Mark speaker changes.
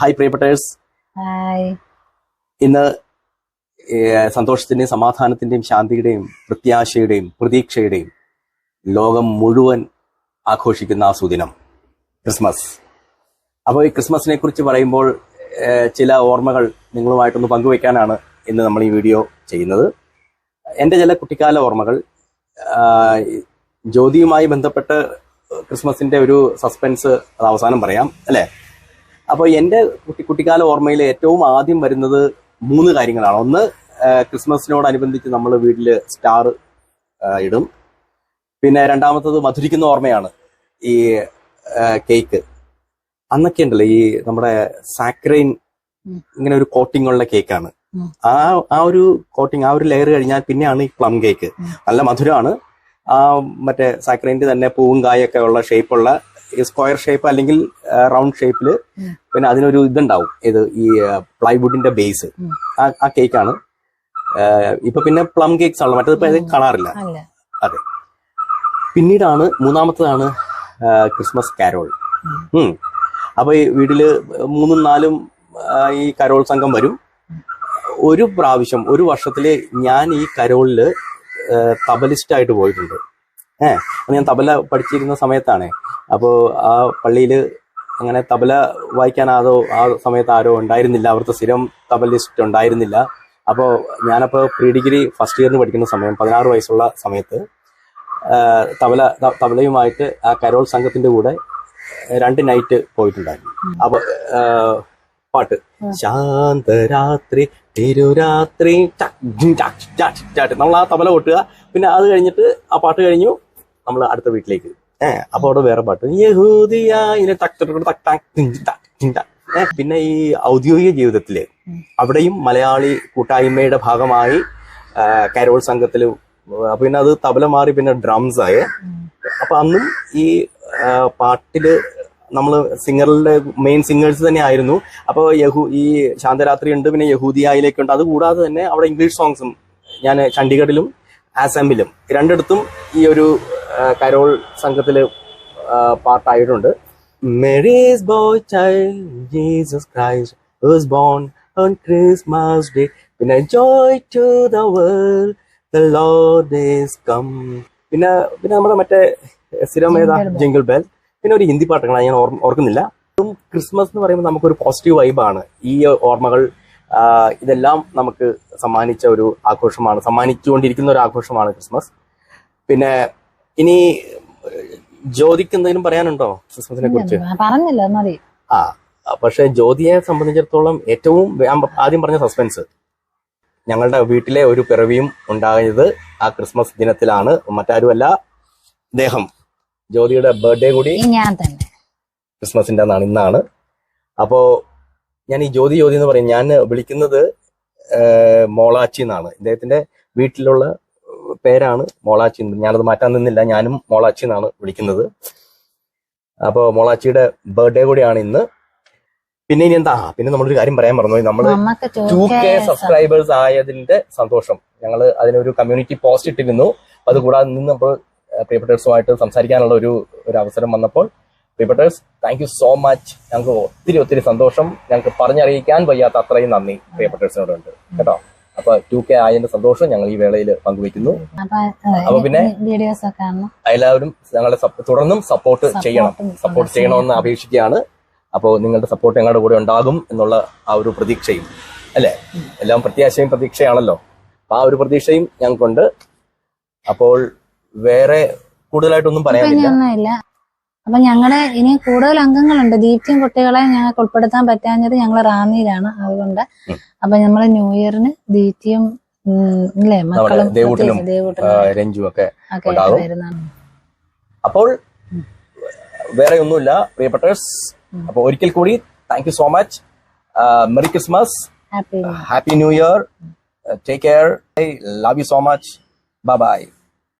Speaker 1: Hi പ്രിയപ്പെട്ടേഴ്സ് ഇന്ന് സന്തോഷത്തിന്റെയും സമാധാനത്തിന്റെയും ശാന്തിയുടെയും പ്രത്യാശയുടെയും പ്രതീക്ഷയുടെയും ലോകം മുഴുവൻ ആഘോഷിക്കുന്ന ആ സുദിനം ക്രിസ്മസ്. അപ്പോൾ ഈ ക്രിസ്മസിനെ കുറിച്ച് പറയുമ്പോൾ ചില ഓർമ്മകൾ നിങ്ങളുമായിട്ടൊന്ന് പങ്കുവെക്കാനാണ് ഇന്ന് നമ്മൾ ഈ വീഡിയോ ചെയ്യുന്നത്. എന്റെ ചില കുട്ടിക്കാല ഓർമ്മകൾ ജ്യോതിയുമായി ബന്ധപ്പെട്ട് ക്രിസ്മസിന്റെ ഒരു സസ്പെൻസ് അത് അവസാനം പറയാം അല്ലേ? അപ്പോൾ എന്റെ കുട്ടി കുട്ടിക്കാല ഓർമ്മയിൽ ഏറ്റവും ആദ്യം വരുന്നത് മൂന്ന് കാര്യങ്ങളാണ്. ഒന്ന് ക്രിസ്മസിനോടനുബന്ധിച്ച് നമ്മൾ വീട്ടിൽ സ്റ്റാർ ഇടും. പിന്നെ രണ്ടാമത്തത് മധുരിക്കുന്ന ഓർമ്മയാണ്. ഈ കേക്ക് അന്നൊക്കെ ഉണ്ടല്ലോ ഈ നമ്മുടെ സാക്രൈൻ ഇങ്ങനെ ഒരു കോട്ടിംഗ് ഉള്ള കേക്കാണ് ആ ആ ഒരു കോട്ടിംഗ് ആ ഒരു ലെയർ കഴിഞ്ഞാൽ പിന്നെയാണ് ഈ പ്ലം കേക്ക് നല്ല മധുരമാണ്. ആ മറ്റേ സാക്രൈന്റെ തന്നെ പൂവും കായൊക്കെ ഉള്ള ഷേപ്പുള്ള സ്ക്വയർ ഷേപ്പ് അല്ലെങ്കിൽ റൗണ്ട് ഷേപ്പിൽ പിന്നെ അതിനൊരു ഇതുണ്ടാവും. ഇത് ഈ പ്ലൈവുഡിന്റെ ബേസ്. ആ കേക്കാണ്. ഇപ്പൊ പിന്നെ പ്ലം കേക്ക്സ് ആണല്ലോ. മറ്റേത് കാണാറില്ല അതെ. പിന്നീടാണ് മൂന്നാമത്തതാണ് ക്രിസ്മസ് കാരോൾ. അപ്പൊ ഈ വീട്ടിൽ മൂന്നും നാലും ഈ കരോൾ സംഘം വരും. ഒരു പ്രാവശ്യം ഒരു വർഷത്തിൽ ഞാൻ ഈ കരോളിൽ തബലിസ്റ്റ് ആയിട്ട് പോയിട്ടുണ്ട്. ഏഹ് ഞാൻ തബല പഠിച്ചിരുന്ന സമയത്താണ് അപ്പോൾ ആ പള്ളിയിൽ അങ്ങനെ തബല വായിക്കാൻ ആരോ ആ സമയത്ത് ആരോ ഉണ്ടായിരുന്നില്ല അവിടുത്തെ സ്ഥിരം തബലിസ്റ്റ് ഉണ്ടായിരുന്നില്ല അപ്പോൾ ഞാനപ്പോൾ പ്രീ ഡിഗ്രി ഫസ്റ്റ് ഇയറിന് പഠിക്കുന്ന സമയം പതിനാറ് വയസ്സുള്ള സമയത്ത് തബല തബലയുമായിട്ട് ആ കരോൾ സംഘത്തിന്റെ കൂടെ രണ്ട് നൈറ്റ് പോയിട്ടുണ്ടായിരുന്നു അപ്പൊ പാട്ട്. ശാന്തരാത്രി തിരുരാത്രി. നമ്മൾ ആ തബല കൊട്ടുക പിന്നെ അത് കഴിഞ്ഞിട്ട് ആ പാട്ട് കഴിഞ്ഞു നമ്മൾ അടുത്ത വീട്ടിലേക്ക്. ഏഹ് അപ്പൊ അവിടെ വേറെ പാട്ട്. യഹൂദിയ പിന്നെ ഈ ഔദ്യോഗിക
Speaker 2: ജീവിതത്തിൽ
Speaker 1: അവിടെയും മലയാളി കൂട്ടായ്മയുടെ ഭാഗമായി കരോൾ സംഘത്തിൽ പിന്നെ അത് തബല മാറി പിന്നെ ഡ്രംസ് ആയി. അപ്പൊ അന്നും ഈ പാട്ടിൽ നമ്മൾ സിംഗറിന്റെ മെയിൻ സിംഗേഴ്സ് തന്നെ ആയിരുന്നു. അപ്പൊ യഹു ഈ ശാന്തരാത്രി ഉണ്ട് പിന്നെ യഹൂദിയായിലേക്കുണ്ട്. അത് കൂടാതെ തന്നെ അവിടെ ഇംഗ്ലീഷ് സോങ്സും ഞാൻ ചണ്ഡീഗഡിലും ആസാമിലും രണ്ടിടത്തും ഈ ഒരു കരോൾ സംഘത്തിൽ ആ, പാട്ടായിട്ടുണ്ട് Mary's boy child Jesus Christ was born on Christmas day പിന്നെ joy to the world the Lord is come പിന്നെ പിന്നെ നമ്മുടെ മറ്റേ സ്ഥിരം ഏതാ? ജിംഗിൾ ബെൽ പിന്നെ ഒരു ഹിന്ദി പാട്ടുകളാണ് ഞാൻ ഓർക്കുന്നില്ല. ക്രിസ്മസ് എന്ന് പറയുമ്പോൾ നമുക്കൊരു പോസിറ്റീവ് വൈബാണ് ഈ ഓർമ്മകൾ ഇതെല്ലാം നമുക്ക് സമ്മാനിച്ച ഒരു ആഘോഷമാണ് സമ്മാനിച്ചുകൊണ്ടിരിക്കുന്ന ഒരു ആഘോഷമാണ് ക്രിസ്മസ്. പിന്നെ ഇനി ജ്യോതിക്ക് എന്തെങ്കിലും പറയാനുണ്ടോ ക്രിസ്മസിനെ കുറിച്ച്?
Speaker 2: പറഞ്ഞില്ല മതി.
Speaker 1: ആ പക്ഷെ ജ്യോതിയെ സംബന്ധിച്ചിടത്തോളം ഏറ്റവും ആദ്യം പറഞ്ഞ സസ്പെൻസ്. ഞങ്ങളുടെ വീട്ടിലെ ഒരു പിറവിയും ഉണ്ടായത് ആ ക്രിസ്മസ് ദിനത്തിലാണ് മറ്റാരുമല്ല ദേഹം ജ്യോതിയുടെ ബർത്ത്ഡേ കൂടി
Speaker 2: ഞാൻ തന്നെ.
Speaker 1: ക്രിസ്മസിന്റെ അന്നാണ് ഇന്നാണ്. അപ്പോ ഞാൻ ഈ ജ്യോതി ജ്യോതി എന്ന് പറയും. ഞാൻ വിളിക്കുന്നത് മോളാച്ചി എന്നാണ്. ഇദ്ദേഹത്തിന്റെ വീട്ടിലുള്ള പേരാണ് മോളാച്ചി. ഞാനത് മാറ്റാൻ നിന്നില്ല. ഞാനും മോളാച്ചി എന്നാണ് വിളിക്കുന്നത്. അപ്പോ മോളാച്ചിയുടെ ബർത്ത്ഡേ കൂടിയാണ് ഇന്ന്. പിന്നെ ഇനി എന്താ? പിന്നെ നമ്മളൊരു കാര്യം പറയാൻ മറന്നു
Speaker 2: നമ്മൾ
Speaker 1: ടു കെ സബ്സ്ക്രൈബേഴ്സ് ആയതിന്റെ സന്തോഷം. ഞങ്ങൾ അതിനൊരു കമ്മ്യൂണിറ്റി പോസ്റ്റ് ഇട്ടിരുന്നു. അതുകൂടാതെ നിന്ന് നമ്മൾ പ്രിയപ്പെട്ടേഴ്സുമായിട്ട് സംസാരിക്കാനുള്ള ഒരു ഒരു അവസരം വന്നപ്പോൾ പ്രിയപ്പെട്ടേഴ്സ് താങ്ക് യു സോ മച്ച് ഞങ്ങൾക്ക് ഒത്തിരി ഒത്തിരി സന്തോഷം. ഞങ്ങൾക്ക് പറഞ്ഞറിയിക്കാൻ വയ്യാത്ത അത്രയും നന്ദി പ്രിയപ്പെട്ടേഴ്സിനോടുണ്ട് കേട്ടോ? അപ്പൊ ടു കെ ആയതിന്റെ സന്തോഷം ഞങ്ങൾ ഈ വേളയിൽ പങ്കുവയ്ക്കുന്നു.
Speaker 2: അപ്പൊ
Speaker 1: പിന്നെ? എല്ലാവരും ഞങ്ങളെ തുടർന്നും സപ്പോർട്ട് ചെയ്യണം. സപ്പോർട്ട് ചെയ്യണമെന്ന് അപേക്ഷിക്കുകയാണ്. അപ്പോൾ നിങ്ങളുടെ സപ്പോർട്ട് ഞങ്ങളുടെ കൂടെ ഉണ്ടാകും എന്നുള്ള ആ ഒരു പ്രതീക്ഷയും. അല്ലേ? എല്ലാം പ്രത്യാശയും പ്രതീക്ഷയാണല്ലോ. ആ ഒരു പ്രതീക്ഷയും ഞങ്ങൾക്കുണ്ട്. അപ്പോൾ വേറെ കൂടുതലായിട്ടൊന്നും പറയാനില്ല.
Speaker 2: അപ്പൊ ഞങ്ങളുടെ ഇനി കൂടുതൽ അംഗങ്ങളുണ്ട്. ദീപ്തിയും കുട്ടികളെ ഞങ്ങൾക്ക് ഉൾപ്പെടുത്താൻ പറ്റാഞ്ഞത് ഞങ്ങൾ റാന്നിയിലാണ് അതുകൊണ്ട്. അപ്പൊ നമ്മൾ ന്യൂ ഇയറിന് ദീപ്തിയും അല്ലേ മക്കളും
Speaker 1: അപ്പോൾ വേറെ ഒന്നുമില്ല പ്രിയപ്പെട്ടേഴ്സ്
Speaker 2: അപ്പൊ
Speaker 1: അപ്പോൾ ഒരിക്കൽ കൂടി thank you so much merry Christmas
Speaker 2: happy
Speaker 1: happy new year take care I love you so much bye bye